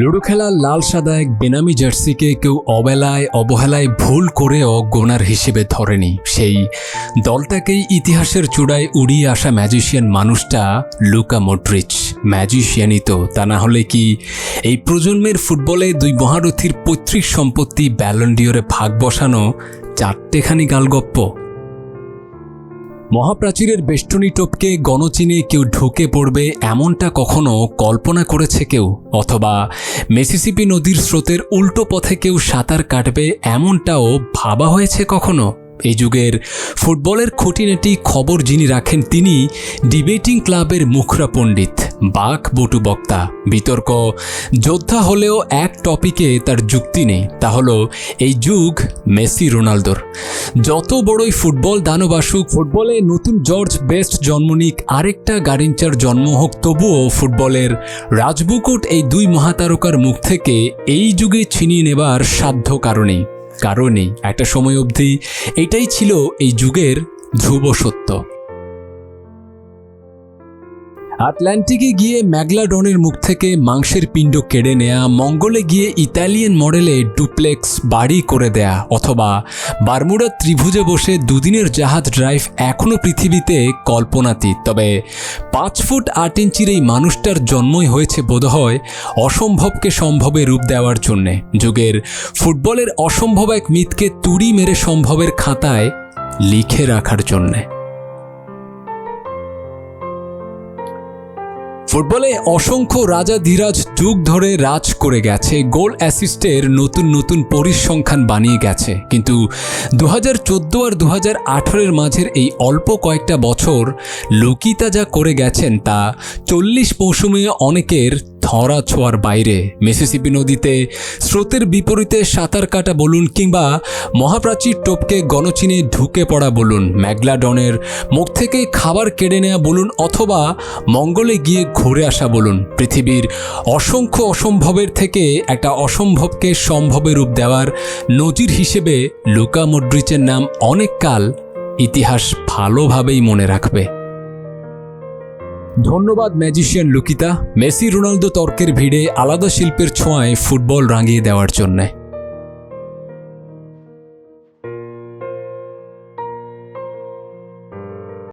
Ludo খেলার লাল, সাদা এক বেনামি জার্সিকে কেউ অবেলায় অবহেলায় ভুল করেও গোনার হিসেবে ধরেনি। সেই দলটাকেই ইতিহাসের চূড়ায় উড়িয়ে আসা ম্যাজিশিয়ান মানুষটা লুকা মডরিচ। ম্যাজিশিয়ানই তো, তা না হলে কি এই প্রজন্মের ফুটবলে দুই মহারথীর পৈতৃক সম্পত্তি ব্যালন্ডিওরে ভাগ বসানো চারটেখানি গালগপ্প? মহাপ্রাচীরের বেষ্টনী টোপকে গণচীনে কেউ ঢুকে পড়বে এমনটা কখনো কল্পনা করেছে কেউ? অথবা মেসিসিপি নদীর স্রোতের উল্টো পথে কেউ সাঁতার কাটবে এমনটাও ভাবা হয়েছে কখনো? এই যুগের ফুটবলের খুঁটিনাটি খবর যিনি রাখেন তিনি ডিবেটিং ক্লাবের মুখরা পণ্ডিত। বাক বটু বক্তা, বিতর্ক। যোদ্ধা হলেও এক টপিকে তার যুক্তি নেই, তা হলো এই যুগ মেসি রোনালদোর। যত বড়ই ফুটবল দানব আসুক, ফুটবলে নতুন জর্জ বেস্ট জন্ম নিক, আরেকটা গারিঞ্চার জন্ম হোক, তবুও ফুটবলের রাজবুকুট এই দুই মহাতারকার মুখ থেকে এই যুগে ছিনিয়ে নেবার সাধ্য কারণেই কারণেই, একটা সময় অবধি এটাই ছিল এই যুগের ধ্রুব সত্য। আটলান্টিকে গিয়ে ম্যাগলাডনের মুখ থেকে মাংসের পিণ্ড কেড়ে নেয়া, মঙ্গলে গিয়ে ইতালিয়ান মডেলে ডুপ্লেক্স বাড়ি করে দেয়া, অথবা বারমুডা ত্রিভুজে বসে দুদিনের জাহাজ ড্রাইভ এখনও পৃথিবীতে কল্পনাতীত। তবে পাঁচ ফুট আট ইঞ্চির এই মানুষটার জন্মই হয়েছে বোধহয় অসম্ভবকে সম্ভবে রূপ দেওয়ার জন্যে। যুগের ফুটবলের অসম্ভব এক মিথকে তুড়ি মেরে সম্ভবের খাতায় লিখে রাখার জন্যে। ফুটবলে অসংখ্য রাজা ধীরাজ যুগ ধরে রাজ করে গেছে, গোল অ্যাসিস্টের নতুন নতুন পরিসংখ্যান বানিয়ে গেছে। কিন্তু দু হাজার চোদ্দ আর দু হাজার আঠারোর মাঝের এই অল্প কয়েকটা বছর লুকিতা যা করে গেছেন তা চল্লিশ মৌসুমে অনেকের ধরা ছোঁয়ার বাইরে মিসিসিপি নদীতে স্রোতের বিপরীতে সাঁতার কাটা বলুন কিংবা মহাপ্রাচীর টোপকে গণচিনে ঢুকে পড়া বলুন, ম্যাগলাডনের মুখ থেকে খাবার কেড়ে নেওয়া বলুন অথবা মঙ্গলে গিয়ে ঘুরে আসা বলুন, পৃথিবীর অসংখ্য অসম্ভবের থেকে একটা অসম্ভবকে সম্ভবে রূপ দেওয়ার নজির হিসেবে লুকা মড্রিচের নাম অনেক কাল ইতিহাস ভালোভাবেই মনে রাখবে। ধন্যবাদ ম্যাজিশিয়ান লুকিতা। মেসি রোনালদো তর্কের ভিড়ে আলাদা শিল্পের ছোঁয়ায় ফুটবল রাঙিয়ে দেওয়ার জন্যে।